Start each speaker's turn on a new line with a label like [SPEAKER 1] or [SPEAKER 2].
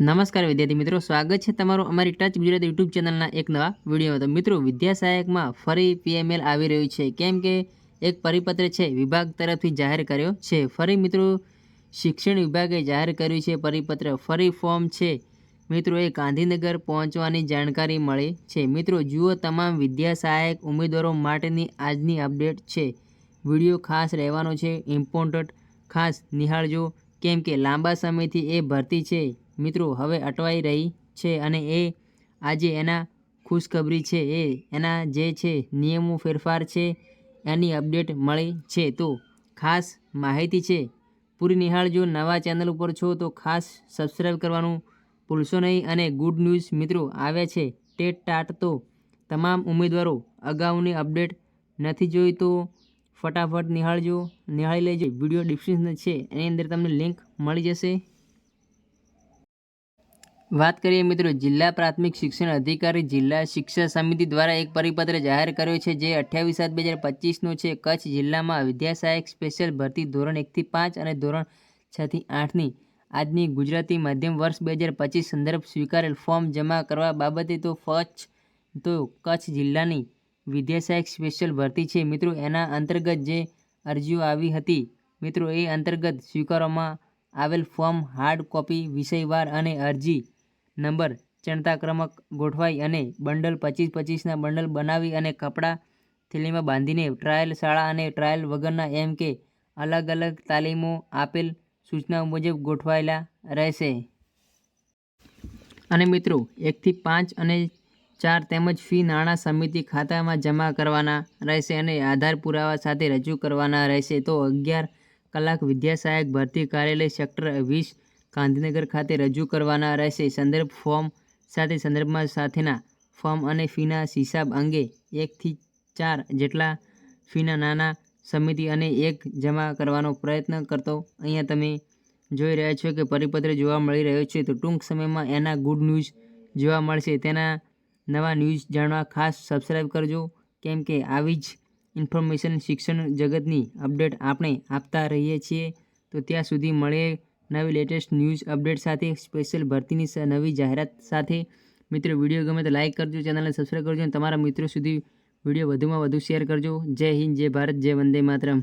[SPEAKER 1] નમસ્કાર વિદ્યાર્થી મિત્રો, સ્વાગત છે તમારું અમારી ટચ ગુજરાત યુટ્યુબ ચેનલના એક નવા વિડીયોમાં. તો મિત્રો વિદ્યા સહાયકમાં ફરી પીએમએલ આવી રહ્યું છે. કેમ કે એક પરિપત્ર છે, વિભાગ તરફથી જાહેર કર્યો છે. ફરી મિત્રો, શિક્ષણ વિભાગે જાહેર કર્યું છે પરિપત્ર. ફરી ફોર્મ છે. મિત્રો, એ ગાંધીનગર પહોંચવાની જાણકારી મળી છે. મિત્રો, જુઓ તમામ વિદ્યા સહાયક ઉમેદવારો માટેની આજની અપડેટ છે. વીડિયો ખાસ રહેવાનો છે. ઇમ્પોર્ટન્ટ ખાસ નિહાળજો. કેમ કે લાંબા સમયથી એ ભરતી છે. મિત્રો, હવે અટવાઈ રહી છે અને એ આજે એના ખુશખબરી છે. એ એના જે છે નિયમો ફેરફાર છે, એની અપડેટ મળી છે. તો ખાસ માહિતી છે, પૂરી નિહાળજો નવા ચેનલ ઉપર છો તો ખાસ સબસ્ક્રાઈબ કરવાનું ભૂલશો નહીં અને ગુડ ન્યૂઝ મિત્રો આવે છે ટેટ ટાટ તો તમામ ઉમેદવારો અગાઉની અપડેટ નથી જોઈ તો ફટાફટ નિહાળજો, નિહાળી લેજો. વીડિયો ડિસ્ક્રિપ્શન છે, એની અંદર તમને લિંક મળી જશે. વાત કરીએ મિત્રો, જિલ્લા પ્રાથમિક શિક્ષણ અધિકારી જિલ્લા શિક્ષણ સમિતિ દ્વારા એક પરિપત્ર જાહેર કર્યો છે, જે અઠ્યાવીસ સાત બે હજાર પચીસનો છે. કચ્છ જિલ્લામાં વિદ્યા સહાયક સ્પેશિયલ ભરતી ધોરણ એકથી પાંચ અને ધોરણ છથી આઠની આજની ગુજરાતી માધ્યમ વર્ષ બે હજાર પચીસ સંદર્ભ સ્વીકારેલ ફોર્મ જમા કરવા બાબતે તો કચ્છ તો કચ્છ જિલ્લાની વિદ્યા સહાયક સ્પેશિયલ ભરતી છે. મિત્રો, એના અંતર્ગત જે અરજીઓ આવી હતી, મિત્રો, એ અંતર્ગત સ્વીકારવામાં આવેલ ફોર્મ, હાર્ડ કોપી, વિષયવાર અને અરજી નંબર ચણતા ક્રમક ગોઠવાઈ અને બંડલ પચીસ પચીસના બંડલ બનાવી અને કપડાં થેલીમાં બાંધીને ટ્રાયલ શાળા અને ટ્રાયલ વગરના એમ કે અલગ અલગ તાલીમો આપેલ સૂચનાઓ મુજબ ગોઠવાયેલા રહેશે. અને મિત્રો, એકથી પાંચ અને ચાર તેમજ ફી નાણાં સમિતિ ખાતામાં જમા કરવાના રહેશે અને આધાર પુરાવા સાથે રજૂ કરવાના રહેશે. તો અગિયાર કલાક વિદ્યા સહાયક ભરતી કાર્યાલય સેક્ટર વીસ ગાંધીનગર ખાતે રજૂ કરવાના રહેશે સંદર્ભ ફોર્મ સાથે સંદર્ભમાં સાથેના ફોર્મ અને ફીના હિસાબ અંગે એકથી ચાર જેટલા ફીના નાના સમિતિ અને એક જમા કરવાનો પ્રયત્ન કરતો અહીંયા તમે જોઈ રહ્યા છો કે પરિપત્ર જોવા મળી રહ્યો છે. તો ટૂંક સમયમાં એના ગુડ ન્યૂઝ જોવા મળશે. તેના નવા ન્યૂઝ જાણવા ખાસ સબસ્ક્રાઈબ કરજો. કેમ કે આવી જ ઇન્ફોર્મેશન શિક્ષણ જગતની અપડેટ આપણે આપતા રહીએ છીએ. તો ત્યાં સુધી મળીએ નવી લેટેસ્ટ ન્યૂઝ અપડેટ સાથે સ્પેશિયલ ભરતીની નવી જાહેરાત સાથે. મિત્રો, વીડિયો ગમે તો લાઇક કરજો, ચેનલને સબસ્ક્રાઈબ કરજો અને તમારા મિત્રો સુધી વીડિયો વધુમાં વધુ શેર કરજો. જય હિન્દ, જય ભારત, જય વંદે માતરમ.